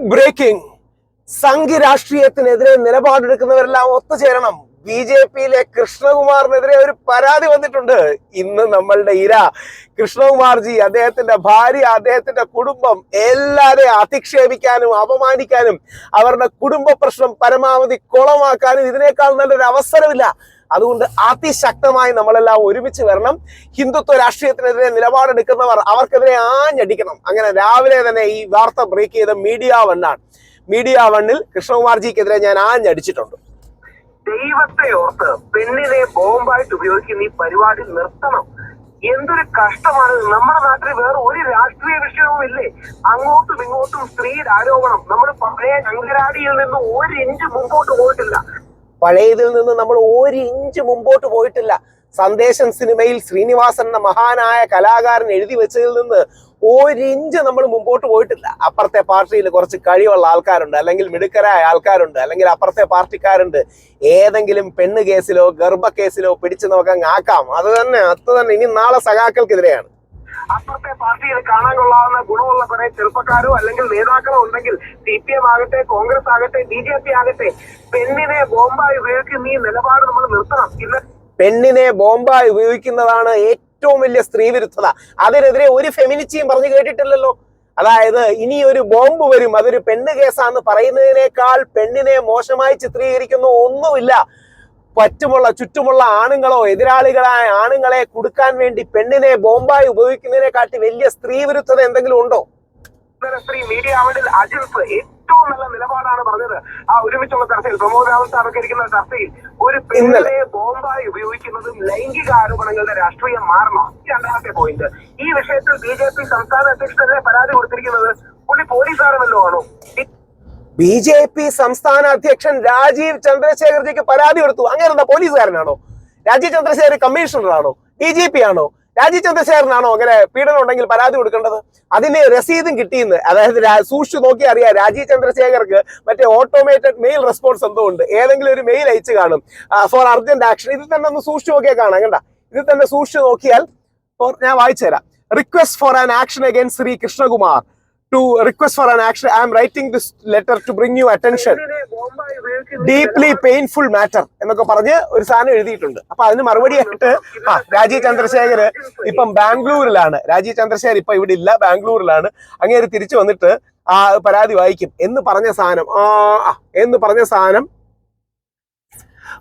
Big breaking സംഘി രാഷ്ട്രീയത്തിനെതിരെ നിലപാടെടുക്കുന്നവരെല്ലാം ഒത്തുചേരണം. ബി ജെ പിയിലെ കൃഷ്ണകുമാറിനെതിരെ ഒരു പരാതി വന്നിട്ടുണ്ട്. ഇന്ന് നമ്മളുടെ ഇര. കൃഷ്ണകുമാർജി അദ്ദേഹത്തിന്റെ ഭാര്യ അദ്ദേഹത്തിന്റെ കുടുംബം എല്ലാരെയും അധിക്ഷേപിക്കാനും അപമാനിക്കാനും അവരുടെ കുടുംബ പ്രശ്നം പരമാവധി കുളമാക്കാനും ഇതിനേക്കാൾ നല്ലൊരു അവസരമില്ല അതുകൊണ്ട് അതിശക്തമായി നമ്മളെല്ലാം ഒരുമിച്ച് വരണം. ഹിന്ദുത്വ രാഷ്ട്രീയത്തിനെതിരെ നിലപാടെടുക്കുന്നവർ അവർക്കെതിരെ ആഞ്ഞടിക്കണം. അങ്ങനെ രാവിലെ തന്നെ ഈ വാർത്ത ബ്രേക്ക് ചെയ്ത മീഡിയ വണ്ണാണ് മീഡിയ വണ്ണിൽ കൃഷ്ണകുമാർജിക്കെതിരെ ഞാൻ ആഞ്ഞടിച്ചിട്ടുണ്ട്. ദൈവത്തെ ഓർത്ത് പെണ്ണിനെ ബോംബായിട്ട് ഉപയോഗിക്കുന്ന ഈ പരിപാടി നിർത്തണം. എന്തൊരു കഷ്ടമാണ്. നമ്മുടെ നാട്ടിൽ വേറെ ഒരു രാഷ്ട്രീയ വിഷയവും ഇല്ലേ? അങ്ങോട്ടും ഇങ്ങോട്ടും സ്ത്രീയുടെ ആരോപണം. നമ്മൾ പഴയ ശങ്കരാടിയിൽ നിന്ന് ഒരു ഇഞ്ച് മുമ്പോട്ട് പോയിട്ടില്ല. പഴയതിൽ നിന്ന് നമ്മൾ ഒരു ഇഞ്ച് മുമ്പോട്ട് പോയിട്ടില്ല. സന്ദേശം സിനിമയിൽ ശ്രീനിവാസൻ എന്ന മഹാനായ കലാകാരൻ എഴുതി വെച്ചതിൽ നിന്ന് ഒരു ഇഞ്ച് നമ്മൾ മുമ്പോട്ട് പോയിട്ടില്ല. അപ്പുറത്തെ പാർട്ടിയിൽ കുറച്ച് കഴിവുള്ള ആൾക്കാരുണ്ട് അല്ലെങ്കിൽ മിടുക്കരായ ആൾക്കാരുണ്ട് അല്ലെങ്കിൽ അപ്പുറത്തെ പാർട്ടിക്കാരുണ്ട്. ഏതെങ്കിലും പെണ്ണ് കേസിലോ ഗർഭ കേസിലോ പിടിച്ചു നോക്കാൻ ആക്കാം. അത് തന്നെ അത് തന്നെ. ഇനി നാളെ സഖാക്കൾക്കെതിരെയാണ്. പാർട്ടിയിൽ കാണാൻ കൊള്ളാവുന്ന ഗുണമുള്ള കുറെ ചെറുപ്പക്കാരോ അല്ലെങ്കിൽ നേതാക്കളോ ഉണ്ടെങ്കിൽ സി പി എം ആകട്ടെ കോൺഗ്രസ് ആകട്ടെ ബി ജെ പി ആകട്ടെ പെണ്ണിനെ ബോംബായി ഉപയോഗിക്കുന്ന ഈ നിലപാട് നമ്മൾ നിർത്തണം. ഇന്ന് പെണ്ണിനെ ബോംബായി ഉപയോഗിക്കുന്നതാണ് ഏറ്റവും വലിയ സ്ത്രീവിരുദ്ധത. അതിനെതിരെ ഒരു ഫെമിനിറ്റിയും പറഞ്ഞു കേട്ടിട്ടില്ലല്ലോ. അതായത് ഇനി ഒരു ബോംബ് വരും അതൊരു പെണ്ണ് കേസാന്ന് പറയുന്നതിനേക്കാൾ പെണ്ണിനെ മോശമായി ചിത്രീകരിക്കുന്ന ഒന്നുമില്ല. പറ്റുമുള്ള ചുറ്റുമുള്ള ആണുങ്ങളോ എതിരാളികളായ ആണുങ്ങളെ കൊടുക്കാൻ വേണ്ടി പെണ്ണിനെ ബോംബായി ഉപയോഗിക്കുന്നതിനെ കാട്ടി വലിയ സ്ത്രീ വിരുദ്ധത എന്തെങ്കിലും ഉണ്ടോ? സ്ത്രീ മീഡിയ അവനിൽ അജിൽഫ് ഏറ്റവും നല്ല നിലപാടാണ് പറഞ്ഞത്. ആ ഒരുമിച്ചുള്ള ചർച്ചയിൽ പ്രമോദ് രാവത്ത് അടക്കിയിരിക്കുന്ന ചർച്ചയിൽ ഒരു പെണ്ണിനെ ബോംബായി ഉപയോഗിക്കുന്നതും ലൈംഗിക ആരോപണങ്ങളുടെ രാഷ്ട്രീയം മാറണം ഈ രണ്ടാമത്തെ പോയിന്റ് ഈ വിഷയത്തിൽ ബി ജെ പി സംസ്ഥാന അധ്യക്ഷനെ പരാതി കൊടുത്തിരിക്കുന്നത് പുള്ളി പോലീസുകാരമല്ലോ ആണോ? ബി ജെ പി സംസ്ഥാന അധ്യക്ഷൻ രാജീവ് ചന്ദ്രശേഖർജിക്ക് പരാതി കൊടുത്തു. അങ്ങനെ എന്താ പോലീസുകാരനാണോ? രാജീവ് ചന്ദ്രശേഖർ കമ്മീഷണറാണോ? ഡി ജി പി ആണോ രാജീവ് ചന്ദ്രശേഖരനാണോ? അങ്ങനെ പീഡനം ഉണ്ടെങ്കിൽ പരാതി കൊടുക്കേണ്ടത്? അതിന് രസീതും കിട്ടിയെന്ന്. അതായത് സൂക്ഷിച്ചു നോക്കി അറിയാം രാജീവ് ചന്ദ്രശേഖർക്ക് മറ്റേ ഓട്ടോമേറ്റഡ് മെയിൽ റെസ്പോൺസ് എന്തോ ഉണ്ട്. ഏതെങ്കിലും ഒരു മെയിൽ അയച്ചു കാണും. ഫോർ അർജന്റ് ആക്ഷൻ ഇത് തന്നെ ഒന്ന് സൂക്ഷിച്ചു നോക്കിയാൽ കാണാം കണ്ട? ഇത് തന്നെ സൂക്ഷിച്ചു നോക്കിയാൽ ഞാൻ വായിച്ചു തരാം. Request for an action against Shri Krishnakumar. To request for an action. I am writing this letter to bring you attention. Deeply painful matter എന്നൊക്കെ പറഞ്ഞ് ഒരു സാധനം എഴുതിയിട്ടുണ്ട് അപ്പൊ അതിന് മറുപടിയായിട്ട് ആ രാജീവ് ചന്ദ്രശേഖർ ഇപ്പം ബാംഗ്ലൂരിലാണ് രാജീവ് ചന്ദ്രശേഖർ ഇപ്പൊ ഇവിടെ ഇല്ല ബാംഗ്ലൂരിലാണ് അങ്ങേര് തിരിച്ചു വന്നിട്ട് ആ പരാതി വായിക്കും എന്ന് പറഞ്ഞ സാധനം ആ, എന്ന് പറഞ്ഞ സാധനം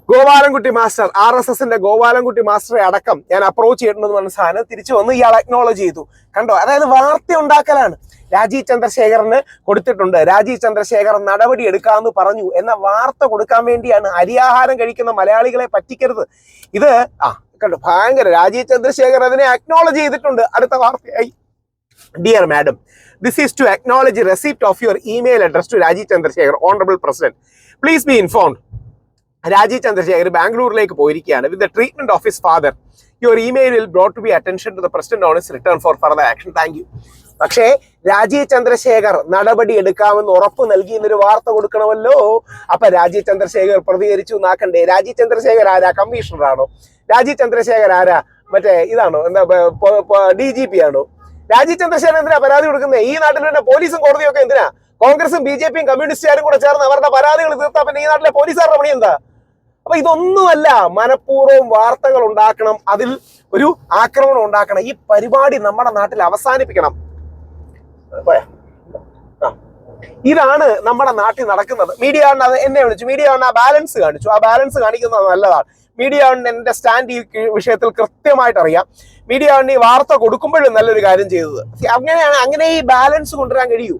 ഗോപാലൻകുട്ടി മാസ്റ്റർ ആർ എസ് എസിന്റെ ഗോപാലൻകുട്ടി മാസ്റ്ററെ അടക്കം ഞാൻ അപ്രോച്ച് ചെയ്യേണ്ടത് പറഞ്ഞ സാധനം തിരിച്ചു വന്ന് ഇയാൾ അക്നോളജ് ചെയ്തു. കണ്ടോ? അതായത് വാർത്ത ഉണ്ടാക്കലാണ്. രാജീവ് ചന്ദ്രശേഖറിന് കൊടുത്തിട്ടുണ്ട്. രാജീവ് ചന്ദ്രശേഖർ നടപടി എടുക്കാമെന്ന് പറഞ്ഞു എന്ന വാർത്ത കൊടുക്കാൻ വേണ്ടിയാണ് അരിയാഹാരം കഴിക്കുന്ന മലയാളികളെ പറ്റിക്കരുത്. ഇത് ആ കണ്ടു? ഭയങ്കര രാജീവ് ചന്ദ്രശേഖർ അതിനെ അക്നോളജ് ചെയ്തിട്ടുണ്ട്. അടുത്ത വാർത്തയായി. Dear madam this is to acknowledge receipt of your email address to Rajeev Chandrasekhar honourable president please be informed Rajeev Chandrasekhar ബാംഗ്ലൂരിലേക്ക് പോയിരിക്കുകയാണ്. With the treatment of his father your email brought to be attention to the president on is return for further action thank you പക്ഷേ രാജീവ് ചന്ദ്രശേഖർ നടപടി എടുക്കാമെന്ന് ഉറപ്പ് നൽകി എന്നൊരു വാർത്ത കൊടുക്കണമല്ലോ. അപ്പൊ രാജീവ് ചന്ദ്രശേഖർ പ്രതികരിച്ചു നാക്കണ്ടേ രാജീവ് ചന്ദ്രശേഖർ ആരാ? കമ്മീഷണർ ആണോ? രാജീവ് ചന്ദ്രശേഖർ ആരാ? മറ്റേ ഇതാണോ? എന്താ ഡി ജി പി ആണോ? രാജീവ് ചന്ദ്രശേഖർ എന്തിനാ പരാതി കൊടുക്കുന്നത് ഈ നാട്ടിൽ തന്നെ പോലീസും കോടതിയും ഒക്കെ എന്തിനാ? കോൺഗ്രസും ബി ജെ പിയും കമ്മ്യൂണിസ്റ്റുകാരും കൂടെ ചേർന്ന് അവരുടെ പരാതികൾ തീർത്താ പിന്നെ ഈ നാട്ടിലെ പോലീസുകാരുടെ പണി എന്താ? അപ്പൊ ഇതൊന്നുമല്ല മനഃപൂർവം വാർത്തകൾ ഉണ്ടാക്കണം അതിൽ ഒരു ആക്രമണം ഉണ്ടാക്കണം ഈ പരിപാടി നമ്മുടെ നാട്ടിൽ അവസാനിപ്പിക്കണം. ഇതാണ് നമ്മുടെ നാട്ടിൽ നടക്കുന്നത്. മീഡിയ അത് എന്നെ വിളിച്ചു. മീഡിയ ആ ബാലൻസ് കാണിച്ചു. ആ ബാലൻസ് കാണിക്കുന്നത് നല്ലതാണ്. മീഡിയ എന്റെ സ്റ്റാൻഡ് ഈ വിഷയത്തിൽ കൃത്യമായിട്ട് അറിയാം. മീഡിയ ഈ വാർത്ത കൊടുക്കുമ്പോഴും നല്ലൊരു കാര്യം ചെയ്തത്. അങ്ങനെയാണ് അങ്ങനെ ഈ ബാലൻസ് കൊണ്ടുവരാൻ കഴിയൂ.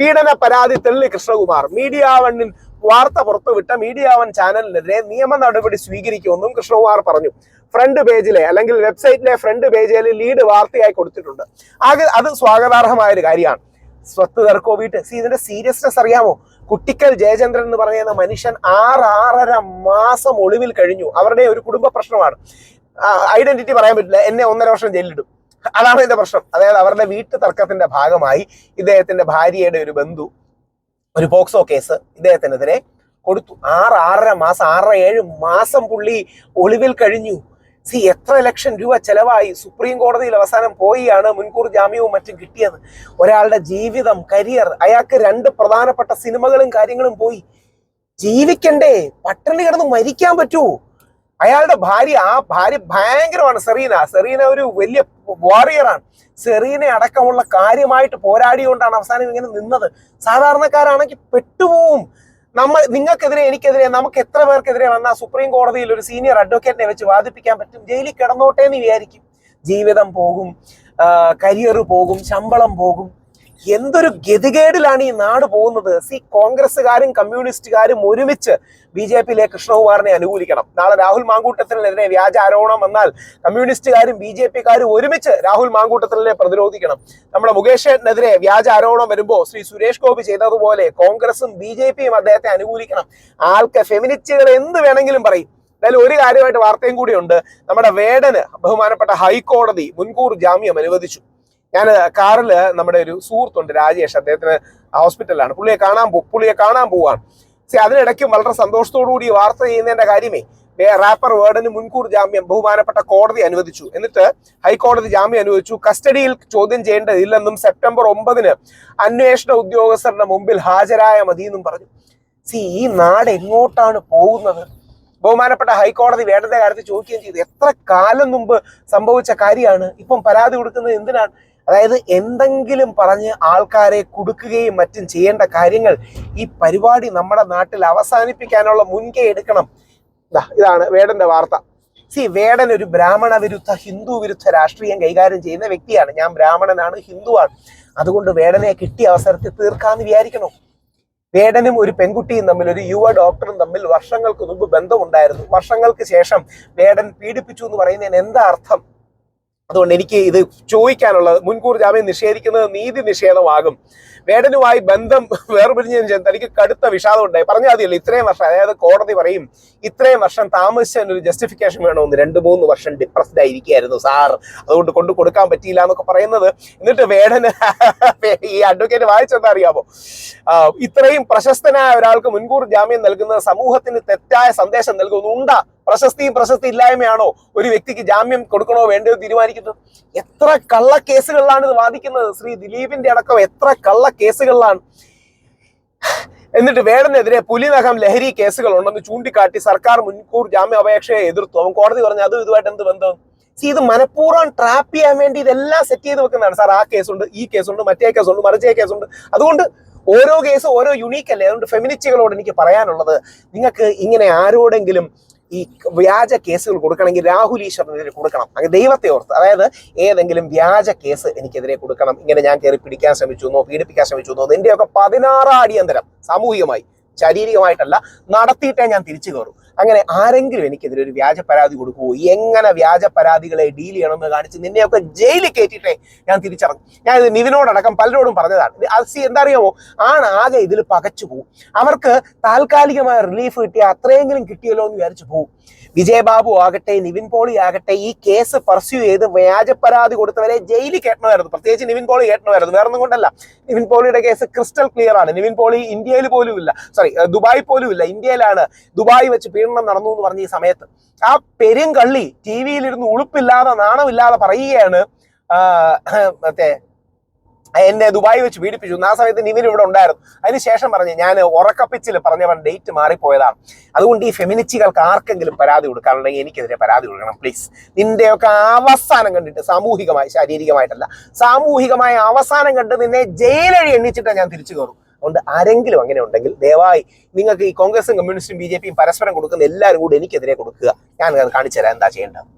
പീഡന പരാതി തെള്ളി കൃഷ്ണകുമാർ. മീഡിയ വണ്ണിൽ വാർത്ത പുറത്തുവിട്ട മീഡിയ വൺ ചാനലിനെതിരെ നിയമ നടപടി സ്വീകരിക്കുമെന്നും കൃഷ്ണകുമാർ പറഞ്ഞു. ഫ്രണ്ട് പേജിലെ അല്ലെങ്കിൽ വെബ്സൈറ്റിലെ ഫ്രണ്ട് പേജിലെ ലീഡ് വാർത്തയായി കൊടുത്തിട്ടുണ്ട്. ആകെ അത് സ്വാഗതാർഹമായ ഒരു കാര്യമാണ്. സ്വത്ത് തർക്കോ വീട്ട്? സി ഇതിന്റെ സീരിയസ്നെസ് അറിയാമോ? കുട്ടിക്കൽ ജയചന്ദ്രൻ എന്ന് പറയുന്ന മനുഷ്യൻ ആറ് ആറര മാസം ഒളിവിൽ കഴിഞ്ഞു. അവരുടെ ഒരു കുടുംബ പ്രശ്നമാണ്. ഐഡന്റിറ്റി പറയാൻ പറ്റില്ല. എന്നെ ഒന്നര വർഷം ജയിലിടും അതാണ് ഇതിന്റെ പ്രശ്നം. അതായത് അവരുടെ വീട്ടു തർക്കത്തിന്റെ ഭാഗമായി ഇദ്ദേഹത്തിന്റെ ഭാര്യയുടെ ഒരു ബന്ധു ഒരു പോക്സോ കേസ് ഇദ്ദേഹത്തിനെതിരെ കൊടുത്തു. ആറ് ആറര മാസം ആറര ഏഴ് മാസം പുള്ളി ഒളിവിൽ കഴിഞ്ഞു. സി എത്ര ലക്ഷം രൂപ ചെലവായി. സുപ്രീം കോടതിയിൽ അവസാനം പോയിയാണ് മുൻകൂർ ജാമ്യവും മറ്റും കിട്ടിയത്. ഒരാളുടെ ജീവിതം കരിയർ അയാൾക്ക് രണ്ട് പ്രധാനപ്പെട്ട സിനിമകളും കാര്യങ്ങളും പോയി. ജീവിക്കണ്ടേ? പട്ടിണി കിടന്ന് മരിക്കാൻ പറ്റുമോ അയാളുടെ ഭാര്യ ആ ഭാര്യ ഭയങ്കരമാണ് സെറീന. സെറീന ഒരു വലിയ വാറിയറാണ് സെറീന അടക്കമുള്ള കാര്യമായിട്ട് പോരാടിയോണ്ടാണ് അവസാനം ഇങ്ങനെ നിന്നത്. സാധാരണക്കാരാണെങ്കിൽ പെട്ടുപോവും. നമ്മൾ നിങ്ങൾക്കെതിരെ എനിക്കെതിരെ നമുക്ക് എത്ര പേർക്കെതിരെ വന്നാൽ സുപ്രീം കോടതിയിൽ ഒരു സീനിയർ അഡ്വക്കേറ്റിനെ വെച്ച് വാദിപ്പിക്കാൻ പറ്റും? ജയിലിൽ കിടന്നോട്ടെ എന്ന് വിചാരിക്കും. ജീവിതം പോകും കരിയർ പോകും ശമ്പളം പോകും. എന്തൊരു ഗതികേടിലാണ് ഈ നാട് പോകുന്നത്? സി കോൺഗ്രസ്സുകാരും കമ്മ്യൂണിസ്റ്റുകാരും ഒരുമിച്ച് ബി ജെ പിയിലെ കൃഷ്ണകുമാറിനെ അനുകൂലിക്കണം. നാളെ രാഹുൽ മാങ്കൂട്ടത്തിനെതിരെ വ്യാജ ആരോപണം വന്നാൽ കമ്മ്യൂണിസ്റ്റുകാരും ബി ജെ പിക്കാരും ഒരുമിച്ച് രാഹുൽ മാങ്കൂട്ടത്തിനെ പ്രതിരോധിക്കണം. നമ്മുടെ മുകേഷിനെതിരെ വ്യാജ ആരോപണം വരുമ്പോൾ ശ്രീ സുരേഷ് ഗോപി ചെയ്തതുപോലെ കോൺഗ്രസും ബി ജെ പിയും അദ്ദേഹത്തെ അനുകൂലിക്കണം. ആൾക്ക് ഫെമിനിസ്റ്റുകൾ എന്ത് വേണമെങ്കിലും പറയും. എന്തായാലും ഒരു കാര്യമായിട്ട് വാർത്തയും കൂടിയുണ്ട്. നമ്മുടെ വേടന് ബഹുമാനപ്പെട്ട ഹൈക്കോടതി മുൻകൂർ ജാമ്യം അനുവദിച്ചു. ഞാൻ കാറിൽ നമ്മുടെ ഒരു സുഹൃത്തുണ്ട് രാജേഷ് അദ്ദേഹത്തിന് ഹോസ്പിറ്റലിലാണ്. പുള്ളിയെ കാണാൻ പോ പുള്ളിയെ കാണാൻ പോവാണ്. സി അതിനിടയ്ക്ക് വളരെ സന്തോഷത്തോടു കൂടി വാർത്ത ചെയ്യുന്നതിന്റെ കാര്യമേ റാപ്പർ വേർഡിന് മുൻകൂർ ജാമ്യം ബഹുമാനപ്പെട്ട കോടതി അനുവദിച്ചു. എന്നിട്ട് ഹൈക്കോടതി ജാമ്യം അനുവദിച്ചു. കസ്റ്റഡിയിൽ ചോദ്യം ചെയ്യേണ്ടതില്ലെന്നും സെപ്റ്റംബർ ഒമ്പതിന് അന്വേഷണ ഉദ്യോഗസ്ഥരുടെ മുമ്പിൽ ഹാജരായ മതി എന്നും പറഞ്ഞു. സി ഈ നാട് എങ്ങോട്ടാണ് പോകുന്നത്? ബഹുമാനപ്പെട്ട ഹൈക്കോടതി വേണ്ടന്റെ കാര്യത്തിൽ ചോദിക്കുകയും ചെയ്തു. എത്ര കാലം മുമ്പ് സംഭവിച്ച കാര്യമാണ്? ഇപ്പം പരാതി കൊടുക്കുന്നത് എന്തിനാണ്? അതായത് എന്തെങ്കിലും പറഞ്ഞ് ആൾക്കാരെ കുടുക്കുകയും മറ്റും ചെയ്യേണ്ട കാര്യങ്ങൾ ഈ പരിപാടി നമ്മുടെ നാട്ടിൽ അവസാനിപ്പിക്കാനുള്ള മുൻകൈ എടുക്കണം. ഇതാണ് വേടന്റെ വാർത്ത. സി വേടൻ ഒരു ബ്രാഹ്മണ വിരുദ്ധ ഹിന്ദു വിരുദ്ധ രാഷ്ട്രീയം കൈകാര്യം ചെയ്യുന്ന വ്യക്തിയാണ്. ഞാൻ ബ്രാഹ്മണനാണ് ഹിന്ദുവാണ്. അതുകൊണ്ട് വേടനെ കിട്ടിയ അവസരത്തിൽ തീർക്കാന്ന് വിചാരിക്കണോ? വേടനും ഒരു പെൺകുട്ടിയും തമ്മിൽ ഒരു യുവ ഡോക്ടറും തമ്മിൽ വർഷങ്ങൾക്ക് മുമ്പ് ബന്ധമുണ്ടായിരുന്നു. വർഷങ്ങൾക്ക് ശേഷം വേടൻ പീഡിപ്പിച്ചു എന്ന് പറയുന്നതിന് എന്താ അർത്ഥം? അതുകൊണ്ട് എനിക്ക് ഇത് ചോദിക്കാനുള്ളത് മുൻകൂർ ജാമ്യം നിഷേധിക്കുന്നത് നീതി നിഷേധമാകും. വേടനുമായി ബന്ധം വേർപിരിഞ്ഞതിന് ശേഷം തനിക്ക് കടുത്ത വിഷാദം ഉണ്ടായി. പറഞ്ഞാൽ മതിയല്ലോ ഇത്രയും വർഷം അതായത് കോടതി പറയും ഇത്രയും വർഷം താമസിച്ചതിന് ഒരു ജസ്റ്റിഫിക്കേഷൻ വേണമെന്ന് രണ്ട് മൂന്ന് വർഷം ഡിപ്രസ്ഡ് ആയിരിക്കുകയായിരുന്നു സാർ. അതുകൊണ്ട് കൊണ്ടു കൊടുക്കാൻ പറ്റിയില്ല എന്നൊക്കെ പറയുന്നത്. എന്നിട്ട് വേടന് ഈ അഡ്വക്കേറ്റ് വായിച്ചെന്താ അറിയാമോ? ഇത്രയും പ്രശസ്തനായ ഒരാൾക്ക് മുൻകൂർ ജാമ്യം നൽകുന്നത് സമൂഹത്തിന് തെറ്റായ സന്ദേശം നൽകുന്നുണ്ടാ പ്രശസ്തിയും പ്രശസ്തി ഇല്ലായ്മയാണോ ഒരു വ്യക്തിക്ക് ജാമ്യം കൊടുക്കണോ വേണ്ടയോ തീരുമാനിക്കുന്നത്? എത്ര കള്ള കേസുകളിലാണ് ഇത് വാദിക്കുന്നത്? ശ്രീ ദിലീപിന്റെ അടക്കം എത്ര കള്ള കേസുകളിലാണ്. എന്നിട്ട് വേടനെതിരെ പുലിനഖം ലഹരി കേസുകൾ ഉണ്ടെന്ന് ചൂണ്ടിക്കാട്ടി സർക്കാർ മുൻകൂർ ജാമ്യാപേക്ഷയെ എതിർത്തു. അവൻ കോടതി പറഞ്ഞു അതും ഇതുമായിട്ട് എന്ത് ബന്ധം? ഇത് മനഃപൂർവം ട്രാപ്പ് ചെയ്യാൻ വേണ്ടി ഇതെല്ലാം സെറ്റ് ചെയ്ത് വെക്കുന്നതാണ്. സാർ ആ കേസുണ്ട് ഈ കേസുണ്ട് മറ്റേ കേസുണ്ട് മറിച്ചേ കേസുണ്ട്. അതുകൊണ്ട് ഓരോ കേസും ഓരോ യുണീക്ക് അല്ലേ? അതുകൊണ്ട് ഫെമിനിസ്റ്റുകളോട് എനിക്ക് പറയാനുള്ളത് നിങ്ങൾക്ക് ഇങ്ങനെ ആരോടെങ്കിലും ഈ വ്യാജ കേസുകൾ കൊടുക്കണമെങ്കിൽ രാഹുൽ ഈശ്വറിനെതിരെ കൊടുക്കണം. അങ്ങനെ ദൈവത്തെ ഓർത്ത്. അതായത് ഏതെങ്കിലും വ്യാജ കേസ് എനിക്കെതിരെ കൊടുക്കണം. ഇങ്ങനെ ഞാൻ കയറി പിടിക്കാൻ ശ്രമിച്ചു എന്നോ പീഡിപ്പിക്കാൻ ശ്രമിച്ചു എന്നോ നിന്റെയൊക്കെ പതിനാറ് അടിയന്തരം സാമൂഹികമായി ശാരീരികമായിട്ടല്ല നടത്തിയിട്ടേ ഞാൻ തിരിച്ചു കയറും. അങ്ങനെ ആരെങ്കിലും എനിക്കെതിരെ ഒരു വ്യാജ പരാതി കൊടുക്കുമോ എങ്ങനെ വ്യാജ പരാതികളെ ഡീൽ ചെയ്യണമെന്ന് കാണിച്ച് നിന്നെയൊക്കെ ജയിലിൽ കയറ്റിയിട്ടേ ഞാൻ തിരിച്ചറങ്ങും ഞാൻ ഇത് നിവിനോടടക്കം പലരോടും പറഞ്ഞതാണ്. അസി എന്താ അറിയാമോ ആണ് ആകെ ഇതിൽ പകച്ചു പോകും അവർക്ക് താൽക്കാലികമായ റിലീഫ് കിട്ടിയ അത്രയെങ്കിലും കിട്ടിയല്ലോ എന്ന് വിചാരിച്ചു പോകും വിജയബാബു ആകട്ടെ നിവിൻ പോളി ആകട്ടെ ഈ കേസ് പർസ്യൂ ചെയ്ത് വ്യാജ പരാതി കൊടുത്തവരെ ജയിലിൽ കയറ്റണമായിരുന്നു പ്രത്യേകിച്ച് നിവിൻ പോളി കയറ്റണമായിരുന്നു വേറെ ഒന്നും കൊണ്ടല്ല. നിവിൻ പോളിയുടെ കേസ് ക്രിസ്റ്റൽ ക്ലിയർ ആണ്. നിവിൻ പോളി ഇന്ത്യയിൽ പോലും ഇല്ല സോറി ദുബായ് പോലും ഇല്ല ഇന്ത്യയിലാണ് ദുബായ് വെച്ച് പീഡനം നടന്നു എന്ന് പറഞ്ഞ ഈ സമയത്ത് ആ പെരിങ്കള്ളി ടി വിയിലിരുന്ന് ഉളുപ്പില്ലാതെ നാണമില്ലാതെ പറയുകയാണ് മറ്റേ എന്നെ ദുബായി വെച്ച് പീഡിപ്പിച്ചു. ആ സമയത്ത് നിവിൻ ഇവിടെ ഉണ്ടായിരുന്നു. അതിനുശേഷം പറഞ്ഞു ഞാൻ ഉറക്കപ്പിച്ചിൽ പറഞ്ഞവൻ ഡേറ്റ് മാറിപ്പോയതാണ്. അതുകൊണ്ട് ഈ ഫെമിനിസ്റ്റുകൾക്ക് ആർക്കെങ്കിലും പരാതി കൊടുക്കാനുണ്ടെങ്കിൽ എനിക്കെതിരെ പരാതി കൊടുക്കണം പ്ലീസ്. നിന്റെയൊക്കെ അവസാനം കണ്ടിട്ട് സാമൂഹികമായി ശാരീരികമായിട്ടല്ല സാമൂഹികമായ അവസാനം കണ്ട് നിന്നെ ജയിലഴി എണ്ണിച്ചിട്ടാണ് ഞാൻ തിരിച്ചു കയറും അതുകൊണ്ട് ആരെങ്കിലും അങ്ങനെ ഉണ്ടെങ്കിൽ ദയവായി നിങ്ങൾക്ക് ഈ കോൺഗ്രസും കമ്മ്യൂണിസ്റ്റും ബി പരസ്പരം കൊടുക്കുന്ന എല്ലാവരും കൂടി എനിക്കെതിരെ കൊടുക്കുക. ഞാൻ കാണിച്ചു തരാം എന്താ ചെയ്യേണ്ടത്?